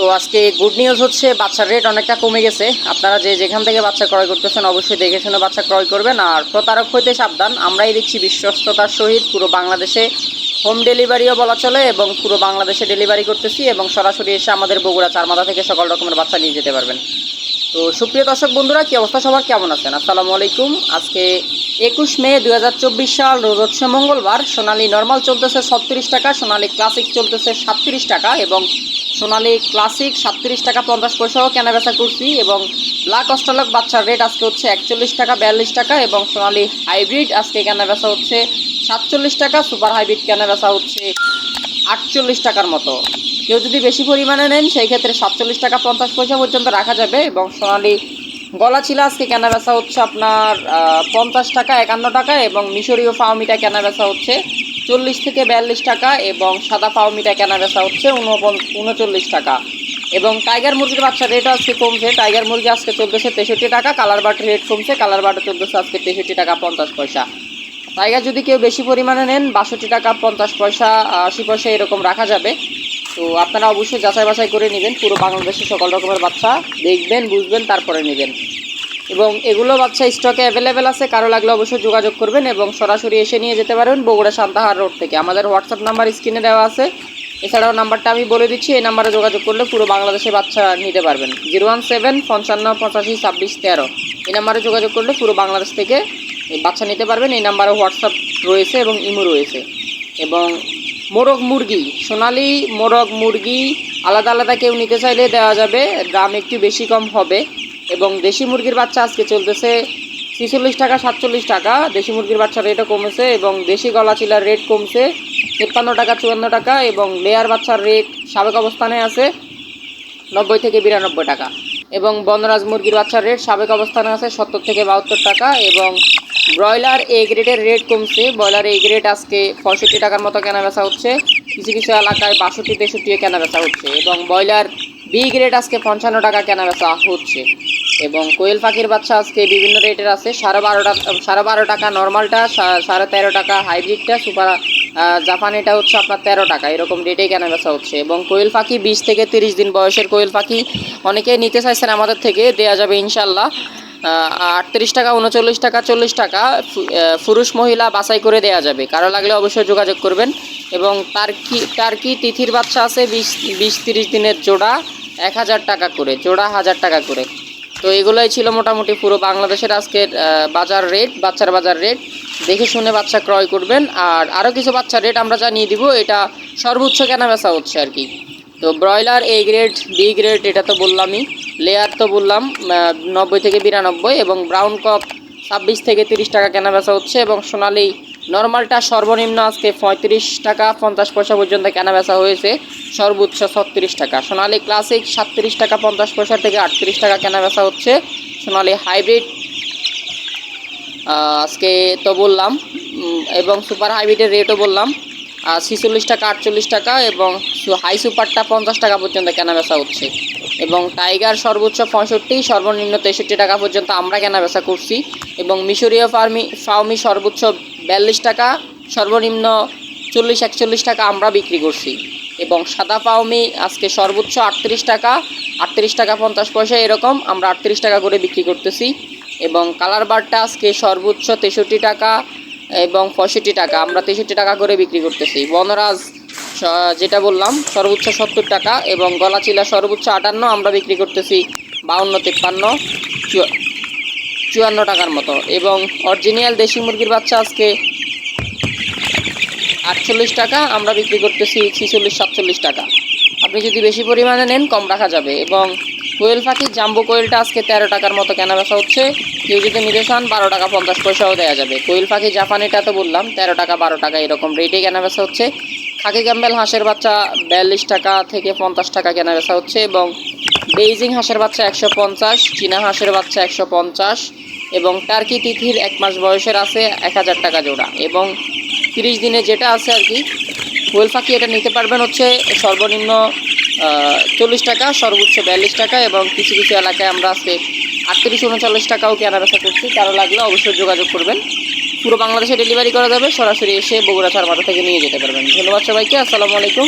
তো আজকে good news হচ্ছে বাচ্চার রেট অনেকটা কমে গেছে। আপনারা যে যেখান থেকে বাচ্চা ক্রয় করতেছেন অবশ্যই দেখে শুনে বাচ্চা ক্রয় করবেন। আর প্রতারক হইতে সাবধান, আমরাই দেখছি বিশ্বস্ততার সহিত পুরো বাংলাদেশে হোম ডেলিভারিও বলা চলে এবং পুরো বাংলাদেশে ডেলিভারি করতেছি এবং সরাসরি এসে আমাদের বগুড়া চারমাথা থেকে সকল রকমের বাচ্চা নিয়ে যেতে পারবেন। তো সুপ্রিয় দর্শক বন্ধুরা, কি অবস্থা সবার? কেমন আছেন? আসসালামু আলাইকুম। আজকে একুশ মে দু হাজার চব্বিশ সাল, রোজ হচ্ছে মঙ্গলবার। সোনালি নর্মাল চলতেছে ছত্রিশ টাকা, সোনালী ক্লাসিক চলতেছে সাতত্রিশ টাকা এবং সোনালী ক্লাসিক সাতত্রিশ টাকা পঞ্চাশ পয়সাও কেনাবেচা করছি এবং ব্ল্যাক অস্ট্রালক বাচ্চার রেট আজকে হচ্ছে একচল্লিশ টাকা, বিয়াল্লিশ টাকা এবং সোনালী হাইব্রিড আজকে কেনাবেচা হচ্ছে সাতচল্লিশ টাকা সুপার হাইব্রিড কেনাবেচা হচ্ছে আটচল্লিশ টাকার মতো। কেউ যদি বেশি পরিমাণে নেন সেই ক্ষেত্রে সাতচল্লিশ টাকা পঞ্চাশ পয়সা পর্যন্ত রাখা যাবে এবং সোনালি গলা ছিল আজকে কেনা বেচা হচ্ছে আপনার পঞ্চাশ টাকা, একান্ন টাকা এবং মিশরীয় ফাউমিটা কেনা বেচা হচ্ছে চল্লিশ থেকে বিয়াল্লিশ টাকা এবং সাদা ফাউমিটা কেনা বেচা হচ্ছে উনচল্লিশ টাকা। এবং টাইগার মুরগির বাচ্চা রেট আজকে কমছে, টাইগার মুরগি আজকে চলতেছে তেষট্টি টাকা, কালার বাট রেট কমছে, কালার বাটও চলতেছে আজকে তেষট্টি টাকা পঞ্চাশ পয়সা। টাইগার যদি কেউ বেশি পরিমাণে নেন, বাষট্টি টাকা পঞ্চাশ পয়সা, আশি পয়সা এরকম রাখা যাবে। তো আপনারা অবশ্যই যাচাই বাছাই করে নেবেন, পুরো বাংলাদেশে সকল রকমের বাচ্চা দেখবেন, বুঝবেন, তারপরে নেবেন। এবং এগুলো বাচ্চা স্টকে অ্যাভেলেবেল আছে, কারও লাগলে অবশ্যই যোগাযোগ করবেন এবং সরাসরি এসে নিয়ে যেতে পারবেন বগুড়া সান্তাহার রোড থেকে। আমাদের হোয়াটসঅ্যাপ নাম্বার স্ক্রিনে দেওয়া আছে। এছাড়াও নাম্বারটা আমি বলে দিচ্ছি, এই নাম্বারে যোগাযোগ করলে পুরো বাংলাদেশে বাচ্চা নিতে পারবেন। জিরো ওয়ান সেভেন, পঞ্চান্ন, পঁচাশি, ছাব্বিশ, তেরো। এই নাম্বারে যোগাযোগ করলে পুরো বাংলাদেশ থেকে বাচ্চা নিতে পারবেন। এই নাম্বারে হোয়াটসঅ্যাপ রয়েছে এবং ইমো রয়েছে। এবং মোরগ মুরগি। সোনালি মোরগ মুরগি আলাদা আলাদা কেউ নিতে চাইলে দেওয়া যাবে। দাম একটু বেশি কম হবে। এবং দেশি মুরগির বাচ্চা আজকে চলতেছে ছিচল্লিশ টাকা, সাতচল্লিশ টাকা। দেশি মুরগির বাচ্চার রেটও কমেছে এবং দেশি গলা চিলার রেট কমছে তেপ্পান্ন টাকা, চুয়ান্ন টাকা এবং লেয়ার বাচ্চার রেট সাবেক অবস্থানে আছে নব্বই থেকে বিরানব্বই টাকা। এবং বনরাজ মুরগির বাচ্চার রেট সাবেক অবস্থানে আছে সত্তর থেকে বাহাত্তর টাকা এবং ব্রয়লার এ গ্রেডের রেট কমছে। ব্রয়লার এ গ্রেড আজকে পঁয়ষট্টি টাকার মতো কেনা বেচা হচ্ছে। কিছু কিছু এলাকায় বাষট্টি, তেষট্টিও কেনা বেচা হচ্ছে এবং ব্রয়লার বি গ্রেড আজকে পঞ্চান্ন টাকা কেনা বেচা হচ্ছে এবং কোয়েল পাখির বাচ্চা আজকে বিভিন্ন রেটের আছে। সাড়ে বারো টাকা সাড়ে বারো টাকা নর্মালটা, সাড়ে তেরো টাকা হাইব্রিডটা, সুপার জাপানিটা হচ্ছে আপনার তেরো টাকা, এরকম রেটেই কেনা বেচা হচ্ছে এবং কোয়েল পাখি বিশ থেকে তিরিশ দিন বয়সের কোয়েল পাখি অনেকেই নিতে চাইছেন আমাদের থেকে দেওয়া যাবে ইনশাল্লাহ। আটত্রিশ টাকা, উনচল্লিশ টাকা, চল্লিশ টাকা পুরুষ মহিলা বাছাই করে দেওয়া যাবে। কারও লাগলে অবশ্যই যোগাযোগ করবেন। এবং তার কি তার কি তিথির বাচ্চা আছে? বিশ বিশ তিরিশ দিনের জোড়া এক হাজার টাকা করে, জোড়া হাজার টাকা করে। তো এগুলোই ছিল মোটামুটি পুরো বাংলাদেশের আজকের বাজার রেট বাচ্চার বাজার রেট দেখে শুনে বাচ্চা ক্রয় করবেন। আর আরও কিছু বাচ্চার রেট আমরা জানিয়ে দিব। এটা সর্বোচ্চ কেনা বেচা হচ্ছে আর কি। তো broiler A grade B grade এটা তো বললামই। লেয়ার তো বললাম নব্বই থেকে বিরানব্বই এবং ব্রাউন কপ ছাব্বিশ থেকে তিরিশ টাকা কেনা বেচা হচ্ছে এবং সোনালি নর্মালটা সর্বনিম্ন আজকে পঁয়ত্রিশ টাকা পঞ্চাশ পয়সা পর্যন্ত কেনা বেচা হয়েছে, সর্বোচ্চ ছত্রিশ টাকা। সোনালি ক্লাসিক সাতত্রিশ টাকা পঞ্চাশ পয়সা থেকে আটত্রিশ টাকা কেনা বেচা হচ্ছে, সোনালি হাইব্রিড আজকে তো বললাম এবং সুপার হাইব্রিডের রেটও বললাম ছিচল্লিশ টাকা আটচল্লিশ টাকা এবং হাই সুপারটা পঞ্চাশ টাকা পর্যন্ত কেনা বেচা হচ্ছে। এবং টাইগার সর্বোচ্চ পঁয়ষট্টি, সর্বনিম্ন তেষট্টি টাকা পর্যন্ত আমরা কেনা বেচা করছি। এবং মিশরীয় ফার্মি ফার্মি সর্বোচ্চ বিয়াল্লিশ টাকা, সর্বনিম্ন চল্লিশ, একচল্লিশ টাকা আমরা বিক্রি করছি। এবং সাদা পাওমি আজকে সর্বোচ্চ আটত্রিশ টাকা আটত্রিশ টাকা পঞ্চাশ পয়সা এরকম আমরা আটত্রিশ টাকা করে বিক্রি করতেছি। এবং কালার বারটা আজকে সর্বোচ্চ তেষট্টি টাকা এবং পঁয়ষট্টি টাকা, আমরা তেষট্টি টাকা করে বিক্রি করতেছি। বনরাজ যেটা বললাম, সর্বোচ্চ সত্তর টাকা এবং গলাচিলা সর্বোচ্চ আটান্ন, আমরা বিক্রি করতেছি বাউন্ন, তিপ্পান্ন চুয়ান্ন টাকার মতো। এবং অরিজিনাল দেশি মুরগির বাচ্চা আজকে আটচল্লিশ টাকা, আমরা বিক্রি করতেছি ছিচল্লিশ, সাতচল্লিশ টাকা। আপনি যদি বেশি পরিমাণে নেন, কম রাখা যাবে। এবং কোয়েল পাখি, জাম্বো কোয়েলটা আজকে তেরো টাকার মতো কেনা বেচা হচ্ছে। কেউ যদি নিতে চান, বারো টাকা পঞ্চাশ পয়সাও দেওয়া যাবে। কোয়েল পাখি জাপানিটা তো বললাম, তেরো টাকা, বারো টাকা এরকম রেটে কেনা বেচা হচ্ছে। খাকি ক্যাম্বেল হাঁসের বাচ্চা বিয়াল্লিশ টাকা থেকে পঞ্চাশ টাকা কেনা বেচা হচ্ছে এবং বেইজিং হাঁসের বাচ্চা একশো পঞ্চাশ, চীনা হাঁসের বাচ্চা একশো পঞ্চাশ এবং টার্কি তিথির এক মাস বয়সের আছে এক হাজার টাকা জোড়া এবং তিরিশ দিনে যেটা আছে আর কি কোয়েল পাখি এটা নিতে পারবেন হচ্ছে সর্বনিম্ন চল্লিশ টাকা, সর্বোচ্চ বিয়াল্লিশ টাকা এবং কিছু কিছু এলাকায় আমরা আজকে আটত্রিশ, উনচল্লিশ টাকাও কেনা বেচা করছি। কারও লাগলে অবশ্যই যোগাযোগ করবেন। পুরো বাংলাদেশে ডেলিভারি করা যাবে, সরাসরি এসে বগুড়া চারমাথা থেকে নিয়ে যেতে পারবেন। ধন্যবাদ সবাইকে, আসসালামু আলাইকুম।